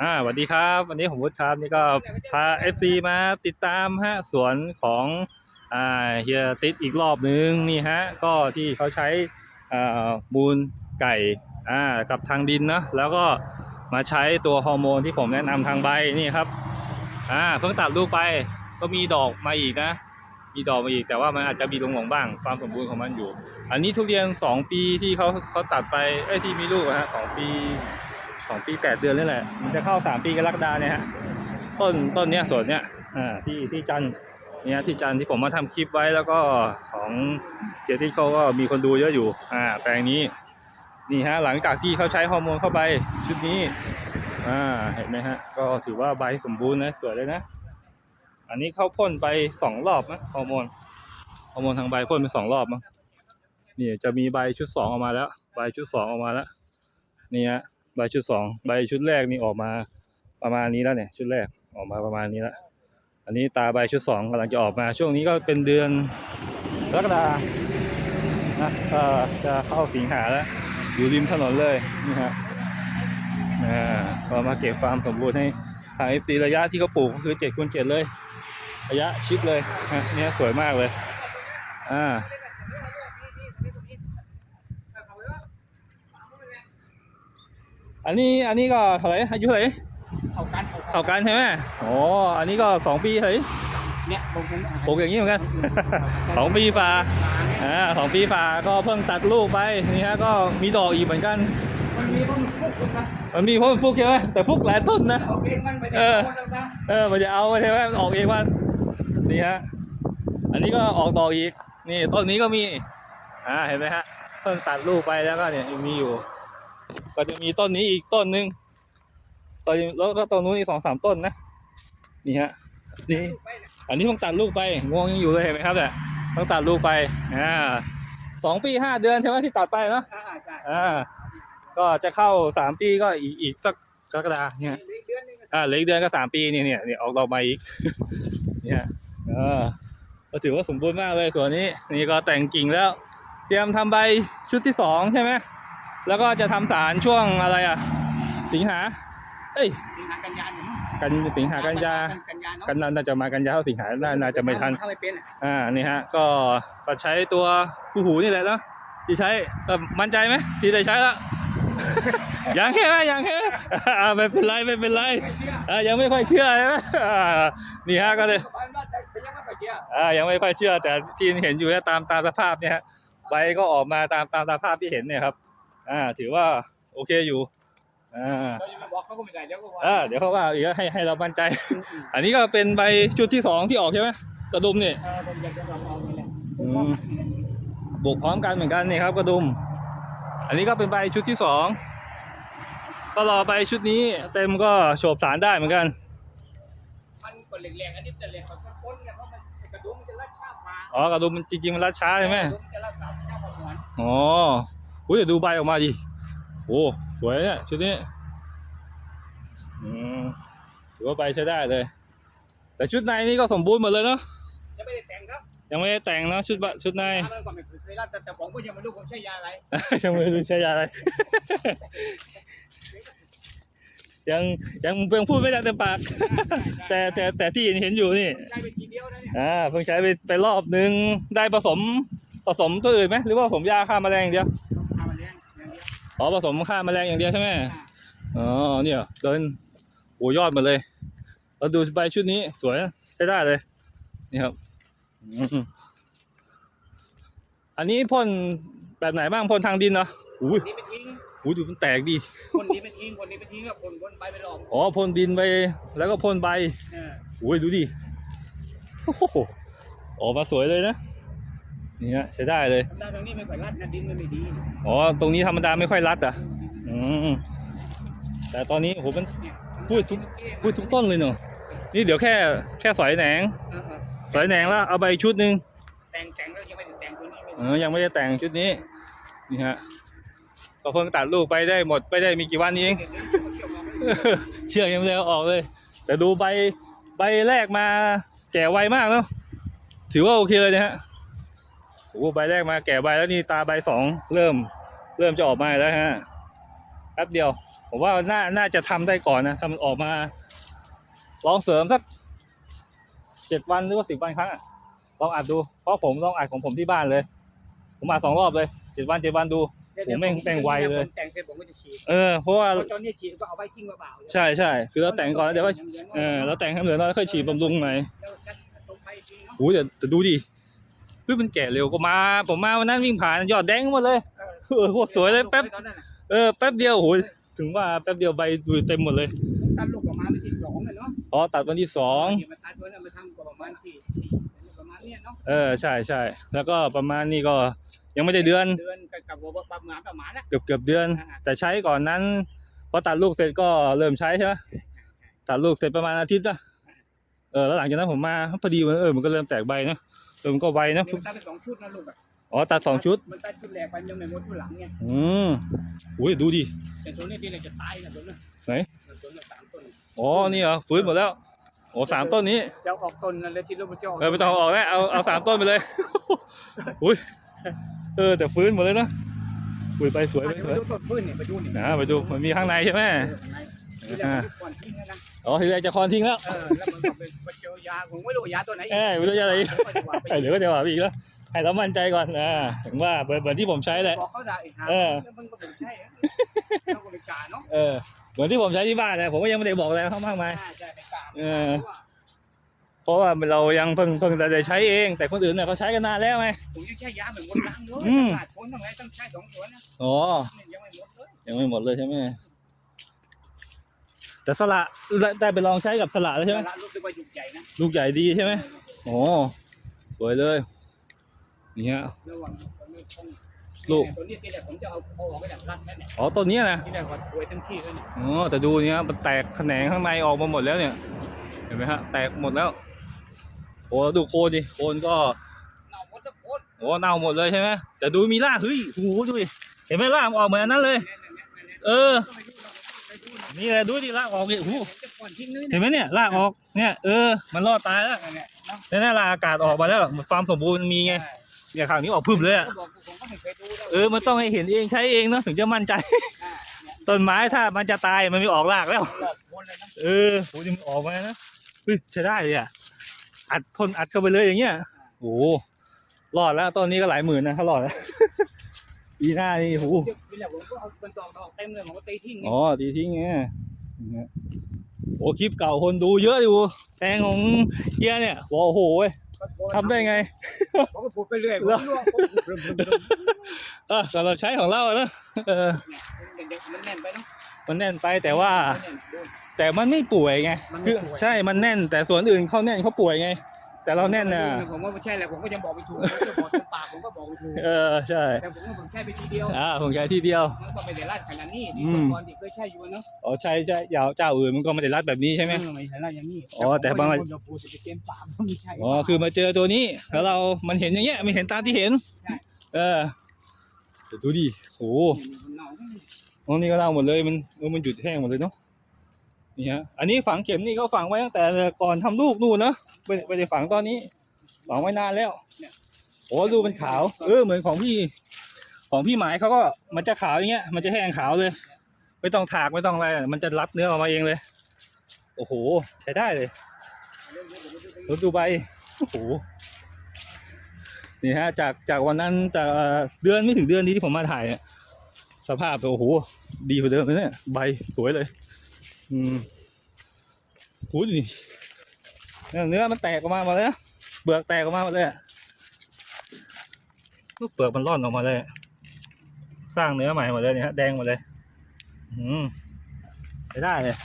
อ่าสวัสดีครับ วันนี้ผมวุฒิครับนี่ก็พาเอฟซีมาติดตามฮะสวนของอ่าเฮียติดอีกรอบนึงนี่ฮะก็ที่เขาใช้อ่ามูลไก่อ่ากับทางดินเนาะแล้วก็มาใช้ตัวฮอร์โมนที่ผมแนะนำทางใบนี่ครับอ่าเพิ่งตัดลูกไปก็มีดอกมาอีกนะ มีดอกมาอีกแต่ว่ามันอาจจะมีลงหลงบ้างความสมบูรณ์ของมันอยู่ อันนี้ทุเรียนสองปีที่เขาเขาตัดไปเอ้ยที่มีลูกอะฮะสองปี องปีแปดเดือนนี่แหละ มันจะเข้าสามปีกรกฎาเนี่ยฮะ ต้นต้นเนี้ยสวนเนี้ยอ่าที่ที่จันเนี่ยที่จันที่ผมมาทำคลิปไว้แล้วก็ของเกียรติเขาก็มีคนดูเยอะอยู่ อ่า แปลงนี้ นี่ฮะ หลังจากที่เขาใช้ฮอร์โมนเข้าไปชุดนี้ อ่า เห็นไหมฮะ ก็ถือว่าใบสมบูรณ์นะ สวยเลยนะ อันนี้เขาพ่นไปสองรอบนะฮอร์โมน ฮอร์โมนทางใบพ่นไปสองรอบมั้งนี่จะมีใบชุดสองออกมาแล้ว ใบชุดสองออกมาแล้ว นี่ฮะ ใบชุดสองใบชุดแรกนี่ออกมาประมาณนี้แล้วเนี่ย ชุดแรกออกมาประมาณนี้แล้วอันนี้ตาใบชุดสองกำลังจะออกมา ช่วงนี้ก็เป็นเดือนกรกฎานะจะเข้าสิงหาแล้ว อยู่ริมถนนเลยนี่ฮะอ่ามาเก็บความสมบูรณ์ให้ทาง FC ระยะที่เขาปลูกก็คือ7คูณ7เลย ระยะชิดเลยเนี่ยสวยมากเลย อ่า อันนี้อันนี้ก็เท่าไหร่อายุเท่าไหร่เอากันเอาเท่ากันใช่ไหมโอ้อันนี้ก็สองปีเฮ้ยเนี่ยผมผมปลูกอย่างนี้เหมือนกันสองปีฝ่าอ่าสองปีฝ่าก็เพิ่งตัดลูกไปนี่ฮะก็มีดอกอีกเหมือนกันมันมีผมฟุกนะมันมีเพราะมันฟุกใช่ไหมแต่ฟุกหลายต้นนะเอาเองมันไปเออแล้วนะเออมันจะเอาใช่ไหมมันออกเองวันนี่ฮะอันนี้ก็ออกดอกอีกนี่ต้นนี้ก็มีอ่าเห็นไหมฮะเพิ่งตัดลูกไปแล้วก็เนี่ยยังมีอยู่ ก็จะมีต้นนี้อีกต้นหนึ่งต้นแล้วก็ต้นนู้นอีกสองสามต้นนะนี่ฮะนี่อันนี้เพิ่งตัดลูกไปงวงยังอยู่เลยเห็นไหมครับเนี่ยเพิ่งตัดลูกไปอ่าสองปีห้าเดือนใช่ไหมที่ตัดไปเนาะอ่าใช่อ่าก็จะเข้าสามปีก็อีกอีกสักกรกฎาเนี่ยอีกเดือนหนึงอ่าเหลืออีกเดือนก็สามปีเนี่ยเนี่ยเนี่ยออกดอกมาอีกเนี่ยเออก็ถือว่าสมบูรณ์มากเลยส่วนนี้ นี่ก็แต่งกิ่งแล้ว เตรียมทำใบชุดที่สองใช่ไหม แล้วก็จะทำสารช่วงอะไรอะ สิงหา เอ้ย สิงหากันยาอยู่มั้งกันสิงหากันยากันยาเนาะกันน่าจะมากันยาเข้าสิงหาน่าน่าจะไม่ทันเข้าไม่เป็นอะอ่านี่ฮะ ก็ก็ใช้ตัวคู่หูนี่แหละเนาะที่ใช้ก็มั่นใจไหมที่ได้ใช้แล้วยังแค่ไหมยังแค่อ่าไม่เป็นไรไม่เป็นไรไม่เชื่ออ่ายังไม่ค่อยเชื่อใช่ไหมอ่านี่ฮะก็เลยไปว่าแต่เป็นยังไม่ค่อยเชื่ออ่ายังไม่ค่อยเชื่อ แต่ที่เห็นอยู่เนี่ยตามตามสภาพเนี่ยฮะใบก็ออกมาตามตามสภาพที่เห็นเนี่ยครับ อ่า ถือว่าโอเคอยู่ อ่าเราจะไปบอกเขาก็ไม่ได้เดี๋ยวก็ว่าอ่าเดี๋ยวเขาว่าอีกให้ให้เรามั่นใจ อันนี้ก็เป็นใบชุดที่สองที่ออกใช่ไหมกระดุมนี่เออผมอยากจะลองเอานี่แหละอืมบุกพร้อมกันเหมือนกันนี่ครับ กระดุม อันนี้ก็เป็นใบชุดที่สองก็รอใบชุดนี้ เต็มก็โฉบสารได้เหมือนกัน มันก็แรงๆอันนี้จะแรงกว่าต้นเนี่ยเพราะมันกระดุมมันจะรัดชาบมาอ๋อกระดุมมันจริงๆมันรัดช้าใช่ไหมกระดุมนจะรัดสามชาบมาเหมือนอ๋อ อุ้ยเดี๋ยวดูใบออกมาดิโอ้สวยเนี่ยชุดนี้อืมถือว่าใบใช้ได้เลย แต่ชุดในนี่ก็สมบูรณ์หมดเลยเนาะจะไม่ได้แต่งครับยังไม่ได้แต่งเนาะชุดบะชุดในถ้ามันก็ไม่เคยรัดแต่แต่ผมก็ยังไม่รู้ผมใช้ยาอะไรยังไม่รู้ใช้ยาอะไร ยังยังยังพูดไม่ได้เต็มปาก แต่แต่แต่ที่เห็นอยู่นี่ใช้ไปทีเดียวนะเนี่ยอ่าเพิ่งใช้ไปไปรอบนึงได้ผสมผสมตัวอื่นไหมหรือว่าผสมยาฆ่าแมลงอย่างเดียวต้ อย่างเดียวอ๋อผสมฆ่าแมลงอย่างเดียวใช่ไหมอ๋อเนี่ยเดินโอ้ยอดหมาเลยเราดูใบชุดนี้สวยนะใช้ได้เลย นี่ครับอืมอันนี้พ่นแบบไหนบ้างพ่นทางดินเหรออุ้ยนี่ไปทิ้งอุ้ยดูมันแตกดีคนนี้ไปทิ้งคนนี้ไปทิ้งแล้วคนคนไปไปหลอกอ๋อพ่นดินไปแล้วก็พ่นใบเอออุ้ยดูดิโอ้โหออกมาสวยเลยนะ นี่ฮะใช้ได้เลยทำได้ตรงนี้ไม่ค่อยรัดนะดินมันไม่ดีอ๋อ ตรงนี้ธรรมดาไม่ค่อยรัดอะ อืม แต่ตอนนี้โอ้โหมันเนี่ยพูดทุกพูดทุกต้นเลยเนาะนี่เดี๋ยวแค่แค่สอยแหนง เออเออสอยแหนงแล้วเอาใบชุดหนึ่งแต่งแต่งแล้วยังไม่ได้แต่งตัวนี้ไม่เออยังไม่ได้แต่งชุดนี้ นี่ฮะ ก็เพิ่งตัดลูกไปได้หมดไปได้มีกี่วันนี้เองได้เดี๋ยวเดี๋ยวเดี๋ยวเดี๋ยวเชือกยังไม่ได้เอาออกเลย แต่ดูใบใบแรกมาแก่ไวมากเนาะถือว่าโอเคเลยนะฮะ โอ้โหใบแรกมาแก่ใบแล้วนี่ตาใบสองเริ่ม เริ่มจะออกมาแล้วฮะแป๊บเดียว ผมว่าน่าน่าจะทำได้ก่อนนะถ้ามันออกมา ลองเสริมสักเจ็ดวันหรือว่าสิบวันครั้งอะลองอัดดู เพราะผมลองอัดของผมที่บ้านเลย ผมอัดสองรอบเลยเจ็ดวันเจ็ดวันดูผมแม่งแม่งไวเลยผมแต่งเสร็จผมก็จะฉีด เออ เพราะว่าเพราะตอนนี้ฉีดก็เอาไว้ทิ้งเปล่าๆใช่ใช่ คือเราแต่งก่อนแล้วเดี๋ยวว่าเออเราแต่งให้เหลือน้อยแล้วค่อยฉีดบำรุงหน่อยแล้วจะตรงไปจริงเนาะโอ้ยแต่แต่ดูดิเฮ้ยมันแก่เร็วก็มา ผมมาวันนั้นวิ่งผ่านยอดแดงหมดเลยเออโคตรสวยเลยแป๊บตอนนั้นน่ะเออแป๊บเดียวโอ้ยถึงว่าแป๊บเดียวใบดูเต็มหมดเลยผมตัดลูกประมาณวันที่สองอะเนาะอ๋อตัดวันที่สองเนี่ยมาตัดตัวนั้นมาทำก็ประมาณที่ที่ประมาณเนี้ยเนาะเออใช่ใช่แล้วก็ประมาณนี้ก็ยังไม่ได้เดือนเดือนกับกับประมาณประมาณน่ะเกือบเกือบเดือน แต่ใช้ก่อนนั้นพอตัดลูกเสร็จก็เริ่มใช้ใช่ไหมตัดลูกเสร็จประมาณอาทิตย์นะเออแล้วหลังจากนั้นผมมาพอดีมันเออมันก็เริ่มแตกใบนะ เออมันก็ไวนะเนี่ยมันตัดไปสองชุดนะลูกอะอ๋อตัดสองชุด มันตัดชุดแรกไปยังไม่หมดชุดหลังไงอืมอุ้ยดูดิ แต่ตัวนี้ที่เนี่ยจะตายนะตัวนี้ไหน ตัวนี้สามต้นอ๋อ นี่เหรอฟื้นหมดแล้ว โอ้สามต้นนี้จะเอาออกต้นนั่นเลยที่ลูกมันจะออกเออไม่ต้องเอาออกแล้วเอาเอาสามต้นไปเลย อุ้ย เออแต่ฟื้นหมดเลยนะอุ้ยไปสวยไปไปสวยดูต้นฟื้นเนี่ยไปดูนี่นะไปดูมันมีข้างในใช่ไหม ที่แรกมันก่อนทิ้งนะอ๋อทีแรกจะคอนทิ้งแล้วเออแล้วมันก็ไปมาเจอยาผมไม่รู้ยาตัวไหนเอ้ยไม่รู้จะอะไรอีกเดี๋ยวก็จะว่าอีกแล้วให้เรามั่นใจก่อนอ่าถึงว่าเหมือนเหมือนที่ผมใช้แหละบอกเขาได้อีกหาเออแล้วมันก็เป็นใช่เราก็ไม่กล้าเนาะเออเหมือนที่ผมใช้ที่บ้านเลยผมก็ยังไม่ได้บอกอะไรเขามากมายใช่ไม่กล้าเออเพราะว่าเรายังเพิ่งเพิ่งจะได้ใช้เอง แต่คนอื่นเนี่ยเขาใช้กันนานแล้วไงผมยังใช้ยาเหมือนคนล้างเลยอืมขาดคนทั้งไรต้องใช้สองตัวนะอ๋อยังไม่หมดเลยยังไม่หมดเลยใช่ไหม แต่สละได้ไปลองใช้กับสละแล้วใช่ไหมรู้สึกว่าจุกใหญ่นะลูกใหญ่ดีใช่ไหมโอ้สวยเลยนี่ฮะระหว่างตัวนี้คงลูกตัวนี้ที่แรกผมจะเอาเอาออกไปแบบรัดแค่เนี่ยอ๋อต้นเนี้ยนะที่แรกว่าป่วยเต็มที่เลยเนี่ยอ๋อแต่ดูเนี่ยมันแตกแขนงข้างในออกมาหมดแล้วเนี่ย เห็นไหมฮะแตกหมดแล้วโอ้ดูโคนดิโคนก็เน่าหมดทุกคนโอ้เน่าหมดเลยใช่ไหมแต่ดูมีรากเฮ้ยโอ้โหดูดิเห็นไหมรากมันออกเหมือนอันนั้นเลยเนี่ยเนี่ยเนี่ยเนี่ยเออ ก็ไม่รู้เราไปดูนะนี่แหละดูดิรากออกดิโอ้โหเห็นจะก่อนทิ้งเลยเห็นไหมเนี่ยรากออกเนี่ยเออมันรอดตายแล้วเนี่ยเนาะแล้วนี่รากอากาศออกมาแล้วความสมบูรณ์มีไงเนี่ยข่าวนี้ออกพึ่มเลยอะก็บอกผมก็ไม่เคยดูแล้วเออ มันต้องให้เห็นเองใช้เองเนาะถึงจะมั่นใจอ่าเนี่ยต้นไม้ถ้ามันจะตายมันไม่ออกรากแล้วหลอกคนเลยนะเออโหยังออกมานะเฮ้ยใช้ได้เลยอะอัดพ่นอัดเข้าไปเลยอย่างเงี้ยโอ้โหรอดแล้วต้นนี้ก็หลายหมื่นนะถ้ารอดแล้ว ปีหน้านี่โอ้โหทีแรกผมก็เอาเป็นดอกดอกเต็มเลยผมก็ตีทิ้งอ๋อตีทิ้งไงอย่างเงี้ยโอ้คลิปเก่าคนดูเยอะอยู่แตงของเฮียเนี่ยบอกโอ้โหเว้ยทำได้ไงผมก็พูดไปเรื่อยผมรู้ว่าผมพูดเรื่อยๆเออสำหรับใช้ของเราอะนะเออเนี่ยเด็กๆมันแน่นไปเนาะมันแน่นไปแต่ว่ามันแน่นด้วยแต่มันไม่ป่วยไงมันไม่คือป่วยใช่มันแน่นแต่ส่วนอื่นเขาแน่นเขาป่วยไง แต่เราแน่นน่ะผมว่าไม่ใช่แหละผมก็ยังบอกไม่ถูกผมจะบอกเต็มปากผมก็บอกไม่ถูกเออใช่แต่ผมว่าผมแค่ไปทีเดียวอ่าผมใช้ที่เดียวมันก็ไม่ได้ลาดขนาดนี้ที่อืมก่อนที่เคยใช้อยู่เนาะอ๋อใช่ใช่ยาวเจ้าอื่นมันก็ไม่ได้รัดแบบนี้ใช่ไหมเออไม่ใช่ลาดอย่างนี้อ๋อแต่บางคนจะพูดจะไปเต็มปากก็ไม่ใช่อ๋อคือมาเจอตัวนี้แล้วเรา มันเห็นอย่างเงี้ยไม่เห็นตามที่เห็นใช่เออแต่ดูดิโอ้โหมันเน่าตรงนี้ก็เล่าหมดเลยมันเออมันหยุดแห้งหมดเลยเนาะ นี่ฮะอันนี้ฝังเข็มนี่เขาฝังไว้ตั้งแต่ก่อนทำลูกนู่นนะไม่ไม่ได้ฝังตอนนี้ ฝังไว้นานแล้วโอ้ดูเป็นขาว เออเหมือนของพี่ ของพี่หมายเขาก็มันจะขาวอย่างเงี้ย มันจะแห้งขาวเลย ไม่ต้องถากไม่ต้องอะไรมันจะรัดเนื้อออกมาเองเลย โอ้โหใช้ได้เลยรถดูใบโอ้โหนี่ฮะจากจากวันนั้นจากเอ่เดือนไม่ถึงเดือนนี้ที่ผมมาถ่ายเนี่ยสภาพโอ้โหดีกว่าเดิมเลยเนี่ยใบสวยเลย อืมโหดูดิเนี่ยเนื้อมันแตกออกมาหมดเลยนะเปลือกแตกออกมาหมดเลยอะลูกเปลือกมันร่อนออกมาเลยอะสร้างเนื้อใหม่หมดเลยเนี่ยฮะแดงหมดเลย อืมใช้ได้เลย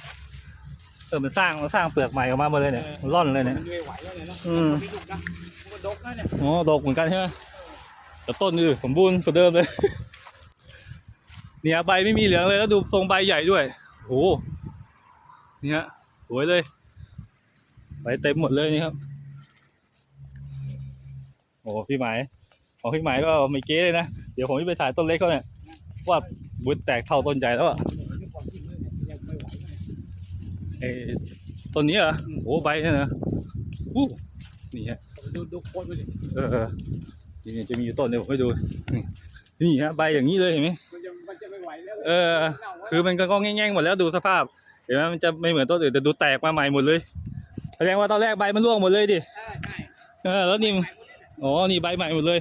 เออมันสร้างมันสร้างเปลือกใหม่ออกมาหมดเลยเนี่ยมันร่อนเลยเนี่ยมันไม่ไหวแล้วเนี่ยเนาะอืมมีลูกนะมันก็ดกนะเนี่ยอ๋อดกเหมือนกันใช่ไหมแต่ต้นนี่สมบูรณ์กว่าเดิมเลย เนี่ยใบไม่มีเหลืองเลยแล้วดูทรงใบใหญ่ด้วยโอ้ นี่ยสวยเลยใบเต็มหมดเลยนี่ครับ โอ้พี่หมายของพี่หมายก็ไม่เก๊เลยนะ เดี๋ยวผมจะไปถ่ายต้นเล็กเขาเนี่ยว่าบุญแตกเท่าต้นใหญ่แล้วอะนี่ก่อนทิ้งเลยเนี่ยยังไอ้ต้นนี้เหรอโอ้ใบเนี่ยนะอู้นี่ฮะดูดูโคนไปดิเออนี่จะมีอยู่ต้นเดี๋ยวผมให้ดู นี่ฮะใบอย่างนี้เลยเห็นไหมมันจะไม่ไหวแล้ว เออ คือมันก็งองแง่งหมดแล้วดูสภาพ เห็นไหมมันจะไม่เหมือนต้นอื่นแต่ดูแตกมาใหม่หมดเลยแสดงว่าตอนแรกใบมันร่วงหมดเลยดิเออใช่แล้วนี่อ๋อนี่ใบใหม่หมดเลย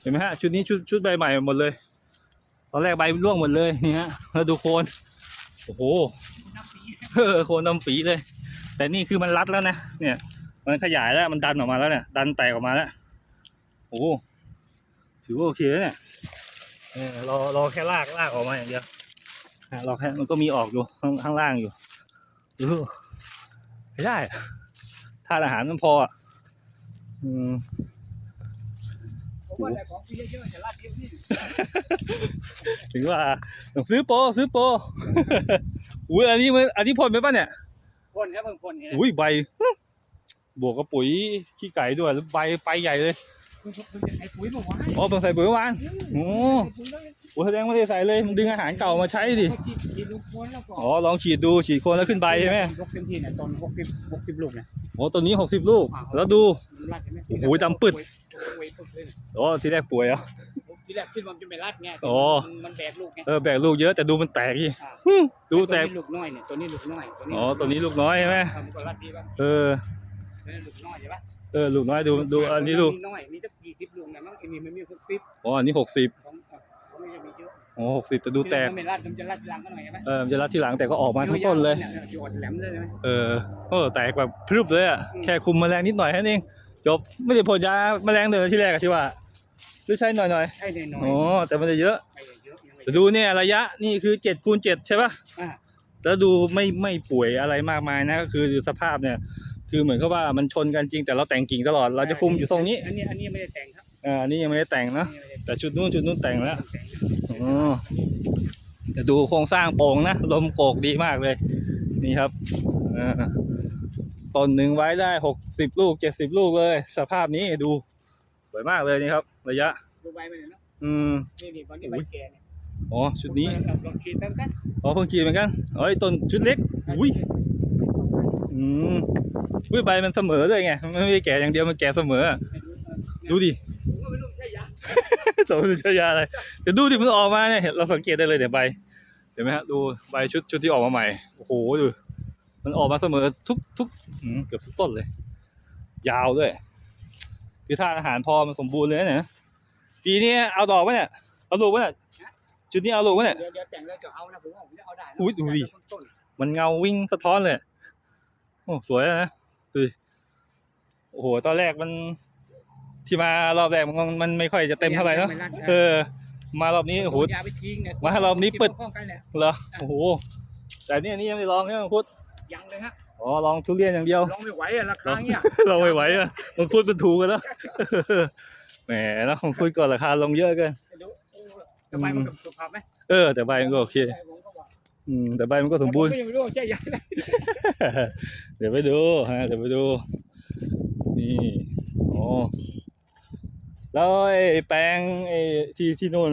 เห็นไหมฮะชุดนี้ชุดชุดใบใหม่หมดเลย ตอนแรกใบร่วงหมดเลยนี่ฮะแล้วดูโคนโอ้โหน้ำปีเออโคนดำปีเลย แต่นี่คือมันรัดแล้วนะเนี่ย มันขยายแล้วมันดันออกมาแล้วเนี่ย ดันแตกออกมาแล้วโอ้ถือว่าโอเคแล้วเนี่ยรอรอแค่ลากลากออกมาอย่างเดียวรอแค่มันก็มีออกอยู่ข้างข้างล่างอยู่ ไม่ได้อะธาตุอาหารมันพออะอืมผมว่าแต่ของปีเยอะๆจะลาดเยอะนี่ถึงว่าต้องซื้อโปรซื้อโปรอุ้ยอันนี้มันอันนี้พ่นไปป่ะเนี่ยพ่นครับเพิ่งพ่นเนี่ยอุ้ยใบ บวกกับปุ๋ยขี้ไก่ด้วยแล้วใบไปใหญ่เลยเพิ่งเพิ่งจะ ใช้ปุ๋ยเมื่อวานอ๋อเพิ่งใส่ปุ๋ยวานโอ้ปุ๋ยแล้วโหแสดงว่าไม่ได้ใส่เลยมันดึงอาหารเก่ามาใช้ดิฉีดฉีดลูกโคนแล้วก็อ๋อลองฉีดดูฉีดโคนแล้วขึ้นใบใช่ไหมยกเต็มที่เนี่ยตอนหกสิบหกสิบลูกเนี่ยโอ้ตัวนี้หกสิบลูก แล้วดูมันรัดใช่ไหมโอ้โหดำปึ๊ดเว้ยปึ๊ดเลยอ๋อทีแรกป่วยเหรอะทีแรกคิดว่ามันจะไม่รัดไงอ๋อมันมันแบกลูกไงเออแบกลูกเยอะแต่ดูมันแตกอีกอ่าหึดูแตกตัวนี้ลูกน้อยเนี่ยตัวนี้ลูกน้อยตัวนี้อ๋อตัวนี้ลูกน้อยใช่ไหมทำก็รัดดีป่ะเออตัวนี้ลูกน้อยใช่ปะ เออลูกน้อยดูดูอันนี้ลูกมีน้อยมีตั้งกี่สิบลูกนะมั้งอันนี้มันมีหกสิบอ๋ออันนี้หกสิบของเขาไม่ได้มีเยอะอ๋อหกสิบแต่ดูแตกมันไม่รัดมันจะรัดทีหลังก็หน่อยใช่ไหมเออมันจะรัดทีหลังแต่ก็ออกมาทั้งต้นเลยยอดแหลมเลยใช่ไหมเออโอ้แตกแบบพรึบเลยอะอืมแค่คุมแมลงนิดหน่อยแค่นี้เองจบไม่ได้พ่นยาแมลงเลยที่แรกอะที่ว่าหรือใช้หน่อยหน่อยใช่แน่นอๆนอ๋อแต่มันจะเยอะไปเยอะยังไม่แต่ดูเนี่ยระยะนี่คือเจ็ดคูณเจ็ดใช่ปะอ่าแล้วดูไม่ไม่ป่วยอะไรมากมายนะก็คือสภาพเนี่ย คือเหมือนกับว่ามันชนกันจริงแต่เราแต่งกิ่งตลอดเราจะคุมอยู่ทรงนี้อันนี้อันนี้ไม่ได้แต่งครับอ่าอันนี้ยังไม่ได้แต่งนะอันนี้ไม่ได้แต่ชุดนู้นชุดนู้นแต่งแล้วแต่งอ๋อแต่ดูโครงสร้างโป่งนะลมโกกดีมากเลย นี่ครับอ่าต้นหนึ่งไว้ได้หกสิบลูกเจ็ดสิบลูกเลย สภาพนี้ดูสวยมากเลยนี่ครับ ระยะดูใบมันเนาะอืมนี่นี่ตอนนี้ใบแก่เนี่ยอ๋อชุดนี้ลองขีดแป๊บกันอ๋อเพิ่งขีดเหมือนกันอ๋อไอ้ต้นชุดเล็กอุ้ย อืมอุ้ยใบมันเสมอด้วยไง มันไม่ได้แก่อย่างเดียวมันแก่เสมออะดูดิผมก็ไม่รู้ใช่ยาสมมติใช้ยาอะไร เดี๋ยวดูดิมันออกมาเนี่ย เราสังเกตได้เลยเดี๋ยวใบ เห็นไหมฮะ ดูใบชุดชุดที่ออกมาใหม่ โอ้โหดู มันออกมาเสมอทุกทุกอืมเกือบทุกต้นเลย ยาวด้วย คือถ้าอาหารพอมันสมบูรณ์เลยนะเนี่ยปีนี้เอาดอกปะเนี่ย เอาลูกปะเนี่ย จุดนี้เอาลูกปะเนี่ย เดี๋ยวเดี๋ยวแต่งแล้วจะเอานะผมว่าผมจะเอาได้นะอุ๊ยดูดิแต่ต้นมันเงาวิ่งสะท้อนเลยโอ้สวยนะดูดิโอ้โห ตอนแรกมัน ที่มารอบแรกมันมันไม่ค่อยจะเต็มเท่าไหร่เนาะยังไม่รัดเออ มารอบนี้โอ้โหยาไปทิ้งเนี่ยมารอบนี้ปึดเก็บป้องกันแหละเหรอโอ้โหแต่นี่อันนี้ยังไม่ลองเนี่ยมังคุดยังเลยฮะอ๋อลองทุเรียนอย่างเดียวลองไม่ไหวอะราคาเนี่ยเราไม่ไหวอะมังคุดมันถูกกันแล้วแหมแล้วมังคุดก็ราคาลงเยอะเกันไม่รู้เออทำไมมันกับสุขภาพไหมเออแต่ใบมันก็โอเคผมก็บ อกอืมแต่ใบมันก็สมบูรณ์แต่ผก็ยังไม่รู้ว่าใช่ยาอะไรเดี๋ยวไปดูฮะเดี๋ยวไปดู นี่โอ้แล้วไอ้แปลงไอ้ที่ที่นู่น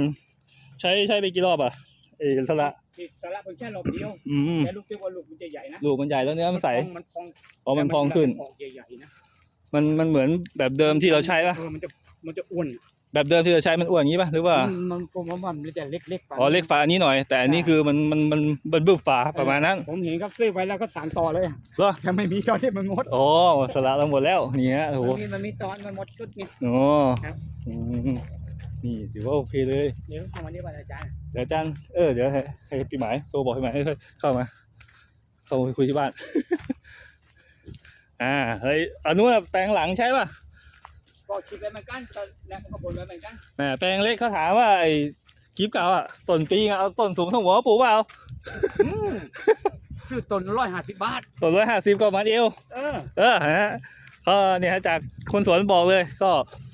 ใช้ใช้ไปกี่รอบอะไอ้สละที่สาระเป็นแค่รอบเดียวอืมแต่ลูกที่ว่าลูกมันจะใหญ่นะลูกมันใหญ่แล้วเนื้อมันใสมันพองอ๋อมันพองขึ้นออกใหญ่ๆนะมันมันเหมือนแบบเดิมที่เราใช้ป่ะเออมันจะมันจะอ้วน แบบเดิมที่เราใช้มันอ้วนอย่างนี้ป่ะหรือว่า มันมันผมว่ามันจะเล็กๆไปอ๋อเล็กฝาอันนี้หน่อย แต่อันนี้คือมันมันมันมันบึ้มฝาประมาณนั้นผมเห็นเขาซื้อไว้แล้วก็สานต่อเลยเหรอยังไม่มีตอนที่มันงดอ๋อสละเราหมดแล้วนี่ฮะโอ้โหมันมีมันมีตอนมันหมดชุดไงอ๋อครับอืมนี่ถือว่าโอเคเลยเดี๋ยวเอาวันนี้วันอาจารย์เดี๋ยวอาจารย์เออเดี๋ยวให้ให้พี่หมายโทรบอกพี่หมายให้เข้ามาเข้ามาคุยที่บ้านอ่าเฮ้ยอันนู้นนะแปลงหลังใช่ป่ะ ก็คิดไว้เหมือนกันตอนแรกมันก็บ่นไว้เหมือนกันแหมแปลงเล็กเขาถามว่าไอ้กิฟเก่าอะต้นปีอะเอาต้นสูงเท่าหัวปลูกเปล่าซื้อต้นร้อยห้าสิบบาทต้นร้อยห้าสิบก็ประมาณเอวเออเออฮะก็เนี่ยฮะจากคนสวนบอกเลยก็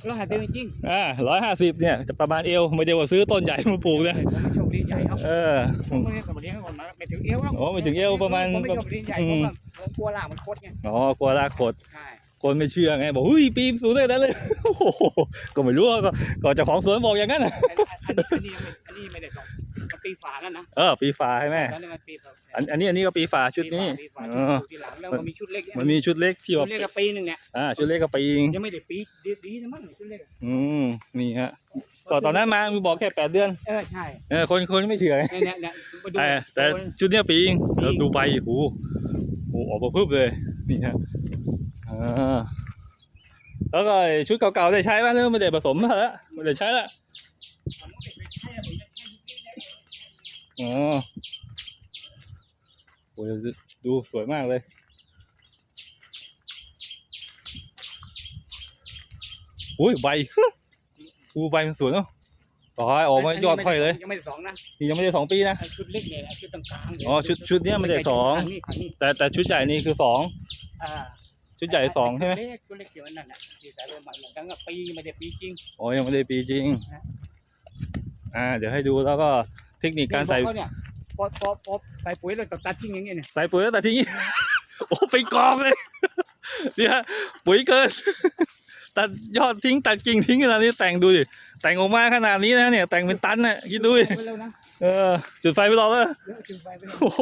ร้อยห้าสิบจริงอ่าร้อยห้าสิบเนี่ยจะประมาณเอวไม่ได้ว่าซื้อต้นใหญ่มาปลูกๆเลยผมไม่โชคดีใหญ่ครับเออผมไม่ได้สมัยนี้ก่อนมาไม่ถึงเอวหรอกโอ้ไม่ถึงเอวประมาณผมไม่โชคดีใหญ่อืผมมว่าผมกลัวล่างมันคดไงอ๋อกลัวรากขดใช่ คนไม่เชื่อไงบอกเฮ้ยปีนสูงได้นั้นเลยโอ้โหก็ไม่รู้ก็ก็เจ้าของสวนบอกอย่างนั้นน่ะอันอันนี้อันนี้ไม่อันนี้ไม่ได้สองมันปีฝานั่นนะเออปีฝาใช่ไหมแล้วนี่มันปีฝาอันอันนี้อันนี้ก็ปีฝาชุดนี้ปีฝาเอชุดอที่หลังแล้วมันมีชุดเล็กเยมันมีชุดเล็กที่ชุแบดบเล็กกับปีหนึ่งเนี่ยอ่าชุดเล็กก็ปีงยังไม่ได้ปีดีดีนะมั้งชุดเล็กอะอืมนี่ฮะเพราะก็ตอนนั้นมามึงบอกแค่แปดเดือนเออใช่เออคนคนไม่เชื่อเนี่ยเนี่ยเนี่ยมาดูแต่แต่ชุดเนี้ยปีงแล้วดูใบโอ้โหโอ้โหออกมาพึบเลยนี่ฮะอ่า แล้วก็ไอ้ชุดเก่าๆได้ใช้ไหมหรือไม่ได้ผสมมาแล้วไม่ได้ใช้ละอ๋อโอ้ยดูสวยมากเลยอุ้ยใบดูใบมันสวยเนาะต่อยออกมายอดค่อยเลยยังไม่ได้สองนะนี่ยังไม่ได้สองปีนะไอ้ชุดเล็กเนี่ยไอ้ชุดตรงกลางเนี่ยอ๋อชุดชุดเนี้ยไม่ได้สองข้างนี้ข้างนี้แต่แต่ชุดใหญ่นี่คือสองอ่า ชุดใหญ่สองใช่ไหมชุดเล็กชุดเล็กเดี๋ยวนั่นน่ะที่ใส่ลงมาอย่างตั้งแต่ปีไม่ได้ปีจริงอ๋อยังไม่ได้ปีจริงฮะอ่า เดี๋ยวให้ดูแล้วก็เทคนิคการใส่นี่เขาเนี่ยพอพอพอใส่ปุ๋ยแล้วก็ตัดทิ้งอย่างเงี้ยเนี่ยใส่ปุ๋ยตั้งแต่ที่นี่โอ้ไปกองเลยเนี่ยปุ๋ยเกินตัดยอดทิ้งตัดกิ่งทิ้งขนาดนี้แต่งดูดิแต่งออกมาขนาดนี้นะเนี่ยแต่งเป็นตันน่ะคิดดูดิไปแล้วนะ เออ จุดไฟไปรอเลยเดี๋ยวจุดไฟไปแล้วโอ้โห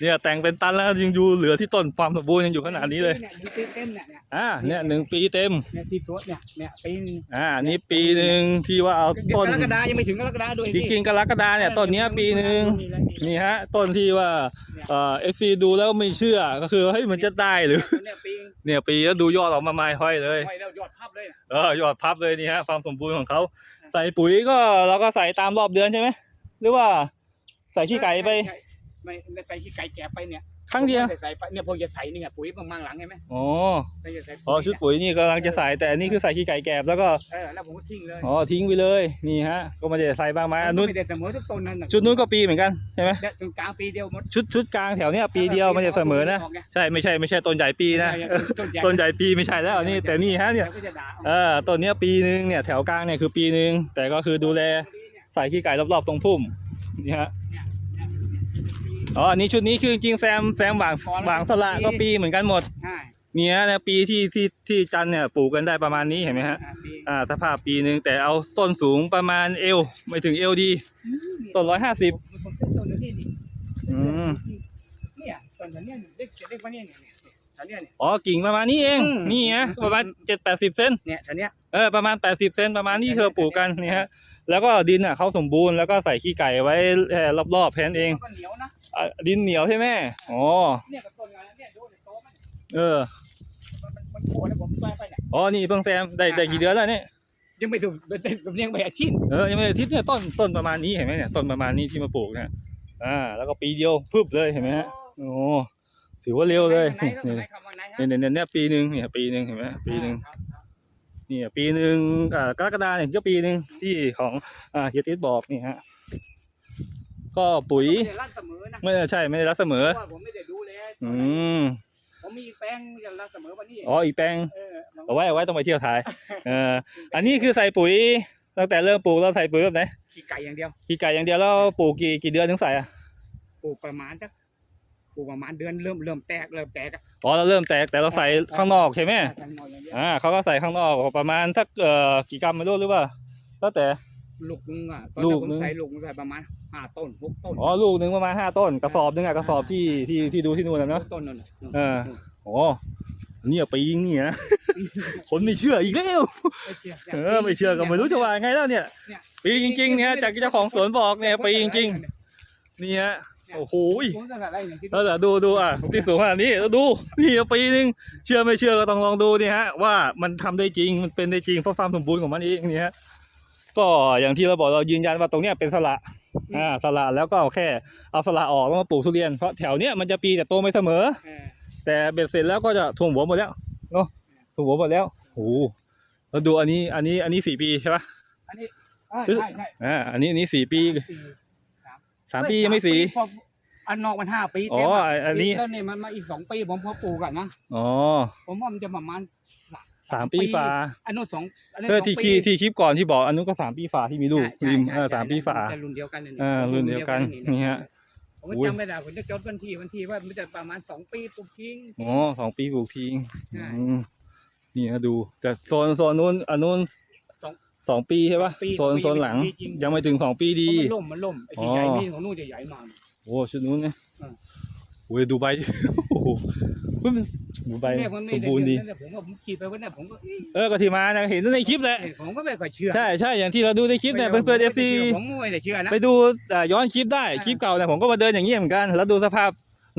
เนี่ยแต่งเป็นตันแล้วยังอยู่เหลือที่ต้นความสมบูรณ์ยังอยู่ขนาดนี้เลยเนี่ยหนึ่งปีเต็มเนี่ยเนี่ยอ่าเนี่ยหนึ่งปีเต็ม เนี่ยที่สวนเนี่ยเนี่ยปีนึงอ่าอันนี้ปีหนึ่งที่ว่าเอาเดี๋ยวต้นกรกฎายังไม่ถึงกรกฎาด้วยจริงๆกรกฎาเนี่ยต้นเนี้ยปีหนึ่งนี่ฮะ ต้นที่ว่าเอ่อฟซีดูแล้วไม่เชื่อก็คือเฮ้ยมันจะได้หรือ เนี่ยปีเนี่ยปีแล้วดูยอดออกมาไม่ห้อยเลยไว้แล้วยอดพับเลย เออยอดพับเลยนี่ฮะความสมบูรณ์ของเขาใส่ปุ๋ยก็เราก็ใส่ตามรอบเดือนใช่ไหม หรือว่าใส่ขี้ไก่ไปใช่ไม่ไม่ใส่ขี้ไก่แกะไปเนี่ยครั้งเดียวไม่ไใส่ไปเนี่ยพวกจะใส่นี่ไงปุ๋ยบางๆหลังใช่ไหมอ๋อไม่จะใส่ปุ๋ยอ๋อชุดปุ๋ยนี่กำลังจะใส่แต่อันนี้คือใส่ขี้ไก่แกบแล้วก็เออแล้วผมก็ทิ้งเลยอ๋อทิ้งไปเลยนี่ฮะ ก็ไมาจะใส่บ้างไหมอันนู้นไม่ได้เสมอทุกต้นนั่นน่ะชุดนู้นก็ปีเหมือนกันใช่ไหมเนี่ยตรงกลางปีเดียวหมดชุดชุดกลางแถวเนี้ยปีเดียวไมันจะเสมอนะใช่ไม่ใช่ไม่ใช่ต้นใหญ่ปีนะเออต้นใหญ่ต้นใหญ่ปีไม่ใช่แล้วนี่แต่นี่ฮะเนี่ยก็จะด่าเออต้นเนี้ยปีหนึ่งเนี่ยแถวกลางเนี่ยคือปีหนึ่งแต่ก็คือดูแล ใส่ขี้ไก่รอบๆตรงพุ่มนี่ฮะอ๋ออันนี้ชุดนี้คือจริงๆแซมแซมหวางหวางสละก็ปีเหมือนกันหมดใช่เนี่ยนะปีที่ที่ที่จันทร์เนี่ยปลูกกันได้ประมาณนี้เห็นไหมฮะอ่าปีอ่าสภาพปีหนึ่งแต่เอาต้นสูงประมาณเอวไม่ถึงเอวดีต้นร้อยห้าสิบผมเส้นต้นนี้นี่อืมเนี่ยต้นนี้เล็กเล็กกว่านี้เนี่ยเนี่ยอันเนี้ยเนี่ยอ๋อกิ่งประมาณนี้เองอืมนี่ฮะประมาณเจ็ดแปดสิบเซนเนี่ยอันเนี้ยเออประมาณแปดสิบเซนประมาณนี้เธอปลูกกันนี่ฮะ แล้วก็ดินอะเขาสมบูรณ์แล้วก็ใส่ขี้ไก่ไว้เอ่อรอบๆแค่นั้นเองมันก็เหนียวนะอะดินเหนียวใช่ไหมอ๋อเนี่ยกับต้นงานเนี่ยดูเนี่ยโตมันเออมันมันโตแล้วผมไปไปเนี่ยอ๋อนี่เพิ่งแซมได้ได้กี่เดือนแล้วเนี่ยยังไม่ถูกเป็นผมยังไม่อาทิตย์เออยังไม่ได้อาทิศเนี่ยต้นต้นประมาณนี้เห็นไหมเนี่ยต้นประมาณนี้ที่มาปลูกเนี่ยอ่า แล้วก็ปีเดียวพึบเลยเห็นไหมฮะโอ้ถือว่าเร็วเลยไหนครับเนี่ยไหนครับไหนครับเนี่ยเนี่ยเนี่ยปีหนึ่งเนี่ยปีหนึ่งเห็นไหมปีหนึ่งครับครับเนี่ยปีหนึ่งอ่ากรกฎาเนี่ยก็ปีหนึ่งที่ของอ่าเฮียติสบอกนี่ฮะก็ปุ๋ยไม่ได้รัดเสมอนะไม่ได้ใช่ไม่ได้รัดเสมอเพราะว่าผมไม่ได้ดูแลอืมผมมีแปลงจะรัดเสมอวันนี้อ๋ออีกแปลงเออลองเอาไว้เอาไว้ต้องไปเที่ยวถ่ายเอออันนี้คือใส่ปุ๋ยตั้งแต่เริ่มปลูกเราใส่ปุ๋ยแบบไหนขี้ไก่อย่างเดียวกี่ไก่อย่างเดียวแล้วปลูกกี่กี่เดือนถึงใส่อะปลูกประมาณสัก ปลูกประมาณเดือนเริ่มเริ่มแตกเริ่มแตกอะอ๋อเราเริ่มแตกแต่เราใส่ข้างนอกใช่ไหมแตกหน่อยอย่างเดียวอ่าเขาก็ใส่ข้างนอกประมาณสักเอ่อกี่กรัมไม่รู้หรือว่าแล้วแต่ลูกนึงอะตอนลูนั้นกผมนึงใส่ลูกนึงใส่ประมาณห้าต้นหกต้นอ๋อลูกหนึ่งประมาณห้าต้น กระสอบหนึงอะกระสอบที่ที่ที่ดูที่นู่นนะเนาะต้นนั่นน่ะเอออ๋อเนี่ยปีงเนี่ยนะคนไม่เชื่ออีกแล้วไม่เชื่อเออไม่เชื่อก็ไม่รู้จะว่าไงแล้วเนี่ยเนี่ยปีจริงๆเนี่ยจากเจ้าของสวนบอกเนี่ยปีจริงๆนี่ฮะ โอ้โหผมจะอะไรอย่างที่เออเดี๋ยวดูดูอะที่สูงขนาดนี้แล้วดูนี่ปีนึงเชื่อไม่เชื่อก็ต้องลองดูนี่ฮะ ว่ามันทำได้จริงมันเป็นได้จริงเพราะความสมบูรณ์ของมันเองนี่ฮะก็อย่างที่เราบอกเรายืนยันว่าตรงเนี้ยเป็นสละอ่าสละแล้วก็เอาแค่เอาสละออกแล้วมาปลูกทุเรียนเพราะแถวเนี้ยมันจะปีแต่โตไม่เสมอเออแต่เบ็ดเสร็จแล้วก็จะท่วมหัวหมดแล้วเนาะท่วมหัวหมดแล้วโอ้โหแล้วดูอันนี้อันนี้อันนี้สี่ปีใช่ปะอันนี้เออใช่ใช่อ่าอันนี้อันนี้สี่ปีสี่สามปียังไม่สี่เพราะอันนอกมันห้าปีอ๋อเต็มะอันนี้ แล้วนี่มันมาอีกสองปีผมพอปลูกกันนะอ๋อผมว่ามันจะประมาณสามปีฝ่าอันนู้นสองอันนู้นเออสองที่ปีที่ที่คลิปก่อนที่บอกอันนู้นก็สามปีฝ่าที่มีลูกใช่ริมใช่เออใช่สามปีฝ่าจะรุ่นเดียวกันนี่เออรุ่นเดียวกันนี่ฮะ ผมก็อุ้ยจำไม่ได้ผมจะจดวันที่วันที่ว่ามันจะประมาณสองปีปลูกทิ้ง อ๋อสองปีปลูกทิ้งใช่ อืมนี่นะดูแต่โซนโซนนู้นอันนู้น สองสองปีใช่ปะสองปีโซนสองปีโซนหลัง ปีจริง ยังไม่ถึงสองปีดี เพราะมันล่มมันล่มไอ้ที่อ๋อใหญ่นี่ของนู่นจะใหญ่มาก โอ้ชุดนู้นเนี่ยอ่า โอ้ยดูใบ โอ้โหเฮ้ยมันหมูใบเนี่ยมันสไม่มได้บูรณ์ดี เดือนนั้นผมว่าผมขี่ไปวันนั้นผมก็เอ๊ะเออก็ที่มานะเห็นในคลิปแหละผมก็ไม่ค่อยเชื่อใช่ใช่อย่างที่เราดูในคลิปเนี่ยเพื่อนๆเอฟซีผมไม่ได้เชื่อนะ ไปดูอ่าย้อนคลิปได้อ่า คลิปเก่าเนี่ยผมก็มาเดินอย่างนี้เหมือนกัน แล้วดูสภาพ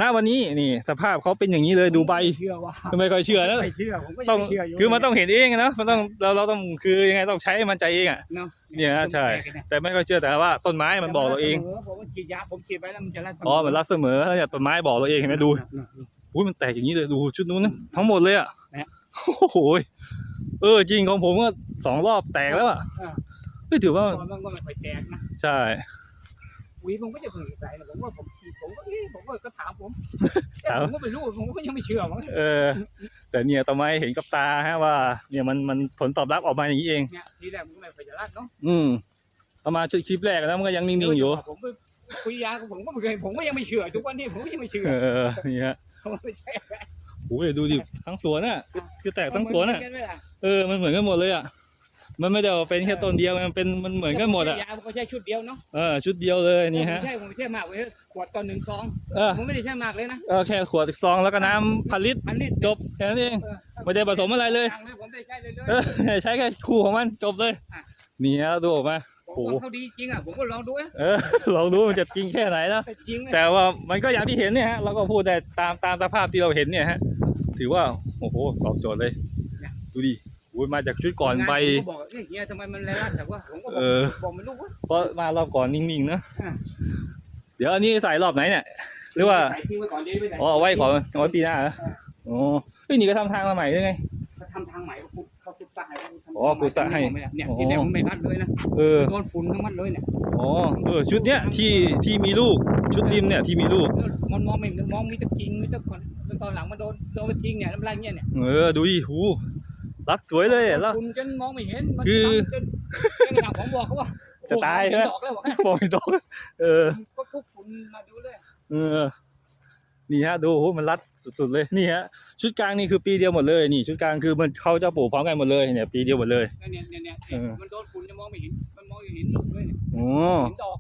ณวันนี้นี่สภาพเขาเป็นอย่างนี้เลยดูใบเชื่อว่าไม่ค่อยเชื่อนะไม่เชื่อผมก็ยัต้องไม่เชื่ออยู่คือมันต้องเห็นเองอะเนาะมันต้องเราเราต้องคือยังไงต้องใช้ให้มันใจเองอะ เนาะเนี่ยใช่แปลกๆนะแต่ไม่ค่อยเชื่อแต่ว่าต้นไม้มันบอกเราเองผมว่าฉีดยาผมฉีดไปแล้วมันจะรัดอ๋อมันรัดเสมอแล้วเนี่ยต้นไม้บอกเราเองเห็นไหมดูอุ้ยมันแตกอย่างนี้เลยดูชุดนู้นนะทั้งหมดเลยอะเนี่ย โอ้โหยเออจริงของผมก็สองรอบแตกแล้วอะอ่าไม่ถือว่ามันก็ไม่ค่อยแตกนะใช่วีผมก็จะสงสัยนะผมว่าผมฉีด ผมก็เอ๊ะผมก็ก็ถามผมถามผมก็ไม่รู้ผมก็ยังไม่เชื่อผมเออ แต่เนี่ยต้นไม้เห็นกับตาฮะว่า เนี่ยมันมันผลตอบรับออกมาอย่างนี้เองเนี่ยทีแรกผมก็ไม่ค่อยจะรัดเนาะอืมเอามาชุดคลิปแรกนะมันก็ยังนิ่งๆอยู่ผมไปคุยยากับผมก็ไม่เคยผมก็ยังไม่เชื่อทุกวันนี้ผมก็ยังไม่เชื่อเออนี่ฮะผมไม่ใช่โอ้ยดูดิทั้งสวนน่ะคือคือแตกทั้งสวนน่ะเหมือกัไหมล่ะเออมันเหมือนกันหมดเลยอะ มันไม่ได้ว่าเป็นแค่ต้นเดียวมันเป็นมันเหมือนกันหมดอะยาผมก็ใช้ชุดเดียวเนาะเออชุดเดียวเลยนี่ฮะผมไม่ใช่ผมไม่ใช่มากเลยขวดตอนหนึ่งซองเออผมไม่ได้ใช่มากเลยนะเออแค่ขวดซองแล้วก็น้ำพันลิตรพันลิตรจบแค่นั้นเองเออไม่ได้ผสมอะไรเลยตังค์ผมได้ใช้เลยเลยเออใช้แค่คู่ของมันจบเลยอะนี่ฮะดูออกมาผมโอ้โหว่าเขาดีจริงอะผมก็ลองดูนะเออลองดูมันจะจริงแค่ไหนนะแต่จริงเลยแต่ว่ามันก็อย่างที่เห็นเนี่ยฮะเราก็พูดได้ตามตามสภาพที่เราเห็นเนี่ยฮะถือว่าโอ้โหตอบโจทย์เลยดูดิโอ้ยมาจากชุดก่อนใบผมก็บอกเอ้ยเฮียทำไมมันแรงแต่ว่าผมก็บอกเออบอกไม่รู้ว่าเพราะมารอบก่อนนิ่งๆนะอะเดี๋ยวอันนี้ใส่รอบไหนเนี่ย หรือว่าใส่ทิ้งไว้ก่อนเดี๋ยวไม่ได้อ๋อเอาไว้ก่อนเอาไว้ปีหน้าเหรออ๋อเฮ้ยนี่ก็ทำทางมาใหม่ด้วยไง เขาทำทางใหม่เขาขุดเขาขุดสระให้เขาทำอ๋อขุดสระให้ เนี่ยอ๋อทีแรกผมไม่รัดเลยนะเออ โดนฝุ่นทั้งมัดเลยเนี่ยอ๋อ เออ ชุดเนี้ยที่ที่มีลูก ชุดริมเนี่ยที่มีลูกมันมองไม่มองมีแตะกิ่งมีแตะคนตอนหลังมันโดนโดนไปทิ้งเนี่ยน้ำลายเงี้ยเนี่ย เออ ดูดิหู รัดสวยเลยแล้วฝุ่นจนมองไม่เห็นมันคือจนจนกระทั่งผมบอกเขาว่าจะตายใช่ไหมดอกแล้วบอกมองไม่ตกเออก็ทุกฝุ่นมาดูเลยเออนี่ฮะดูโอ้โหมันรัดสุดๆเลยนี่ฮะชุดกลางนี่คือปีเดียวหมดเลยนี่ชุดกลางคือมันเขาจะปลูกพร้อมกันหมดเลยเนี่ยปีเดียวหมดเลยเนี่ยเนี่ยเนี่ยเออมันโดนฝุ่นจะมองไม่เห็นมันมองไม่เห็นลูกเลยเนี่ยอ๋อเห็นดอก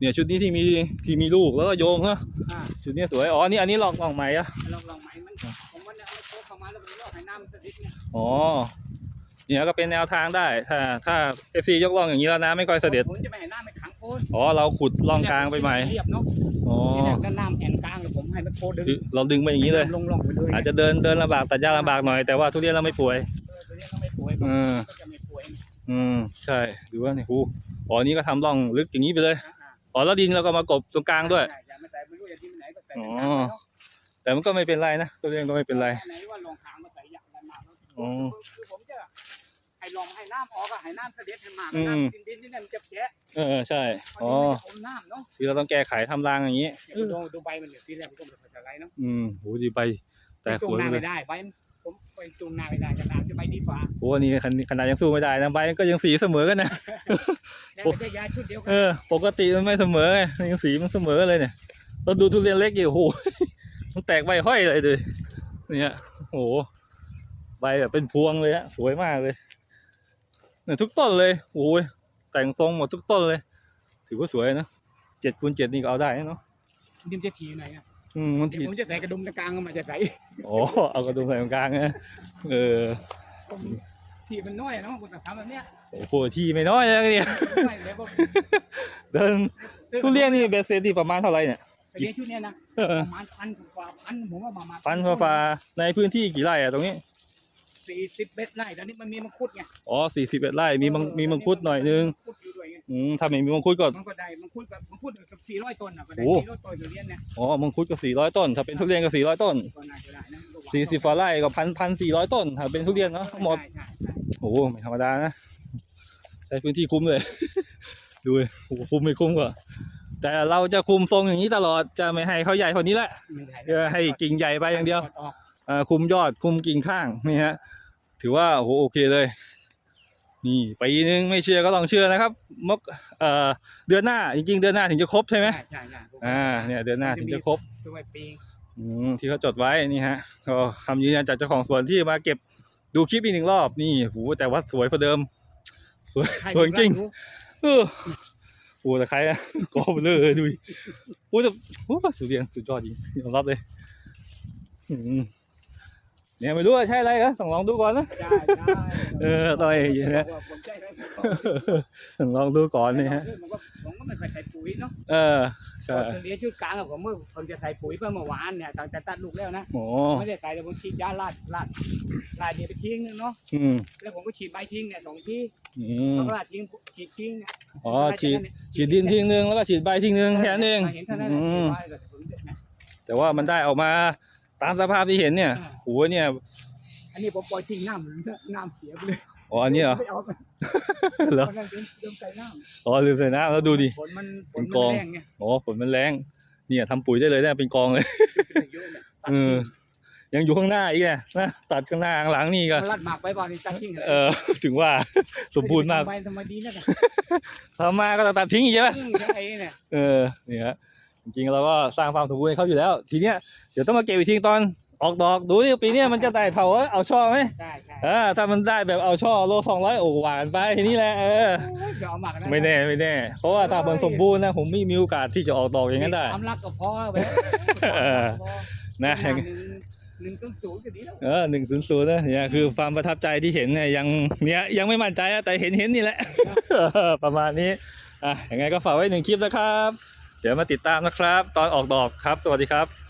เนี่ยชุดนี้ที่มีที่มีลูกแล้วก็โยงเนาะอ่าชุดนี้สวยอ๋อนี่อันนี้ลองลองใหม่อะลองลอง อ๋อเนี่ยก็เป็นแนวทางได้ ถ้า ถ้าเอฟซียกล่องอย่างนี้แล้วนะไม่ค่อยเสด็จผมจะไม่ให้น้ำมันขังโคนอ๋อเราขุดล่องกลางไปใหม่เรียบเนาะอ๋อทีแรกก็น้ำแอ่งกลางเลยผมให้มันโคดึงคือเราดึงไปอย่างนี้เลย ลงล่องไปเลยอาจจะเดินเดินลำบากตัดหญ้าลำบากหน่อยแต่ว่าทุเรียนเราไม่ป่วยเออตัวเนี้ยก็ไม่ป่วยอืมก็จะไม่ป่วยอืมใช่ดูว่าเนี่ยหูอ๋อนี่ก็ทำร่องลึกอย่างนี้ไปเลยอ่าอ๋อแล้วดินเราก็มากบตรงกลางด้วยใช่ใช่ไม่ใส่ไม่รู้จะที่ไหนก็ใส่อ๋อในน้ำเนาะแต่มันก็ไม่เป็นไรนะทุเรียนก็ไม่เป็นไร ไหนว่าลองหาง อ๋อ คือผมจะให้ลองให้น้ำออกอะให้น้ำเสด็จให้มากอืม น้ำดินดินนี่เนี่ยมันจะแฉะเออใช่เพราะอ๋อนี่มันจะอมน้ำเนาะคือเราต้องแก้ไขทำรางอย่างนี้เดี๋ยวดูดูใบมันเนี่ยทีแรกมันก็ไม่ค่อยจะไรเนาะอืมโหดีไปแต่จูสงวยหน้าเลไม่ยได้ใบมันผมไปจูงหน้าไม่ได้จะน้ำจะใบดีกว่าโอ้นี่ขนาดขนาดยังสู้ไม่ได้นะใบมันก็ยังสีเสมอกันนะแต่ไม่ใช่ยาชุดเดียวกัเอนอปกติมันไม่เสมอไงยังสีมันเสมอเลยเนี่ยเราดูทุเรียนเล็กอยู่โอ้โห มันแตกใบห้อยเลยดูเนี่ยโอ้โห ใบแบบเป็นพวงเลยฮะสวยมากเลยเนี่ยทุกต้นเลยโอ้ยแต่งทรงหมดทุกต้นเลย ถือว่าสวยนะเจ็ดคูณเจ็ดนี่ก็เอาได้นะเนาะดิมจะทีไหนอะอืมมันเดี๋ยวทีผมจะใส่กระดุมตะกลางมาจะใส่โอ้เอากระดุมใส่ตรงกลางนะเออผมที่มันน้อยเนาะผมจะทำแบบเนี้ยโอ้โหที่ไม่น้อยนะเนี่ยไม่เลยผมเดินทุเรียนนี่เบสเซนที่ประมาณเท่าไหร่เนี่ยเรียนชุดเนี้ยนะเออประมาณพันกว่าพันผมว่าประมาณปันฟ้าฟ้าในพื้นที่กี่ไร่อะตรงนี้ สี่สิบเมตรไร่ตอนนี้มันมีมังคุดไงอ๋อสี่สิบเอ็ดไร่มีมังมีมังคุดหน่อยนึงมังคุดอยู่ด้วยไงอืมถ้าไม่มีมังคุดก็มันก็ได้มังคุดแบบมังคุดกับสี่ร้อยต้นอะก็ได้โอ้ สี่ร้อยต้นอยู่เรียนเนี่ยอ๋อมังคุดก็สี่ร้อยต้น ถ้าเป็นทุเรียนก็สี่ร้อยต้นก็น่าจะได้นะสี่สิบฟ้าไร่ก็พันพันสี่ร้อยต้น ถ้าเป็นทุเรียนเนาะทั้งหมด ใช่ใช่ใช่โอ้โหไม่ธรรมดานะใช้พื้นที่คุ้มเลย ดูดิโอ้โหคุ้มไม่คุ้มก็แต่เราจะคุมทรงอย่างนี้ตลอดจะไม่ให้เขาใหญ่คนนี้แหละไม่ได้เพื่อให้กิ่งใหญ่ไปอย่างเดียว ออกอ่าคุมยอดคุมกิ่งข้างนี่ฮะ ถือว่าโอ้โหโอเคเลย นี่ปีนึงไม่เชื่อก็ต้องเชื่อนะครับ มกเอ่อเดือนหน้าจริงๆเดือนหน้าถึงจะครบใช่ไหมใช่ใช่ใช่อ่าเนี่ยเดือนหน้าถึงจะครบด้วยปีอืมที่เขาจดไว้นี่ฮะก็คำยืนยันจากเจ้าของสวนที่มาเก็บดูคลิปอีกหนึ่งรอบนี่โหแต่ว่าสวยกว่าเดิม สวยใครสวยจริงรู้เออโอ้แต่ใครอะกอเบลอดูดิโอ้แต่โอ้สุดเรียนสุดยอดจริงยอมรับเลยอืม เนี่ยไม่รู้ว่าใช่อะไรนะต้องลองดูก่อนนะได้ได้เออต่อยอย่างเงี้ยผมใช่ได้ต้องลองดูก่อนนี่ฮะผมก็ผมก็ไม่ค่อยใส่ปุ๋ยเนาะเออใช่ตอนเลี้ยงชุดกลางอะผมเมื่อผมจะใส่ปุ๋ยเมื่อเมื่อวานเนี่ยตอนจะตัดลูกแล้วนะโอ้ไม่ได้ใส่แต่ผมฉีดยาลาดลาดลาดเนี่ยไปทิ้งนึงเนาะอืมแล้วผมก็ฉีดใบทิ้งเนี่ยสองที่อืมแล้วก็ลาดทิ้งฉีดทิ้งเนี่ยอ๋อฉีดฉีดดินทิ้งหนึ่งแล้วก็ฉีดใบทิ้งหนึ่งแค่นั้นเองเห็นเท่านั้นอืมใบก็ผมเด็ดนะแต่ว่ามันได้ออกมา ตามสภาพที่เห็นเนี่ยโหเนี่ย อันนี้ผมปล่อยทิ้งน้ำน้ำเสียไปเลยอ๋ออันนี้เหรอไม่เอาไปเหรอเพราะนั่นเป็นเติมใส่น้อ๋อลืมใส่น้ำแล้วดูดิำฝนมันฝเป็นนมันกองแรงไงอ๋อฝนมันแรงเนี่ยทำปุ๋ยได้เลยเนี่ยเป็นกองเลยเยอะเนี่ยตัดเออทิ้งยังอยู่ข้างหน้าอีกเนี่ยนะตัดข้างหน้าข้างหลังนี่ก็มันรัดหมากไปบ่อนี่ตัดทิ้งเลยเออ ถึงว่าสมบูรณ์มากทำไมทำไมดีนักอะทำมาก็ต้องตัดทิ้งอีกใช่ไหมอืมใช่เนี่ยเออเนี่ยฮะ จริงๆเราก็สร้างความสมบูรณ์ให้เขาอยู่แล้ว ทีเนี้ยเดี๋ยวต้องมาเก็บอีกทีตอนออกดอกดูดิปีเนี้ยมันจะได้เท่าเอาช่อไหมใช่ใช่เออถ้ามันได้แบบเอาช่อโลสองร้อยโอ้หวานไปทีนี้แหละเออโอ้ยเดี๋ยวเอาหมากนะไม่แน่ไม่แน่ เพราะว่าถ้ามันสมบูรณ์นะผมไม่มีโอกาสที่จะออกดอกอย่างนั้นได้ความรักก็พอไปเออนะหนึ่งหนึ่งต้นสูงก็ดีแล้วเออหนึ่งศูนย์ศูนย์นะเนี่ยคือความประทับใจที่เห็นเนี่ยยังเนี่ยยังไม่มั่นใจอะแต่เห็นเห็นนี่แหละประมาณนี้อะยังไงก็ฝากไว้หนึ่งคลิปนะครับ เดี๋ยวมาติดตามนะครับ ตอนออกดอกครับ สวัสดีครับ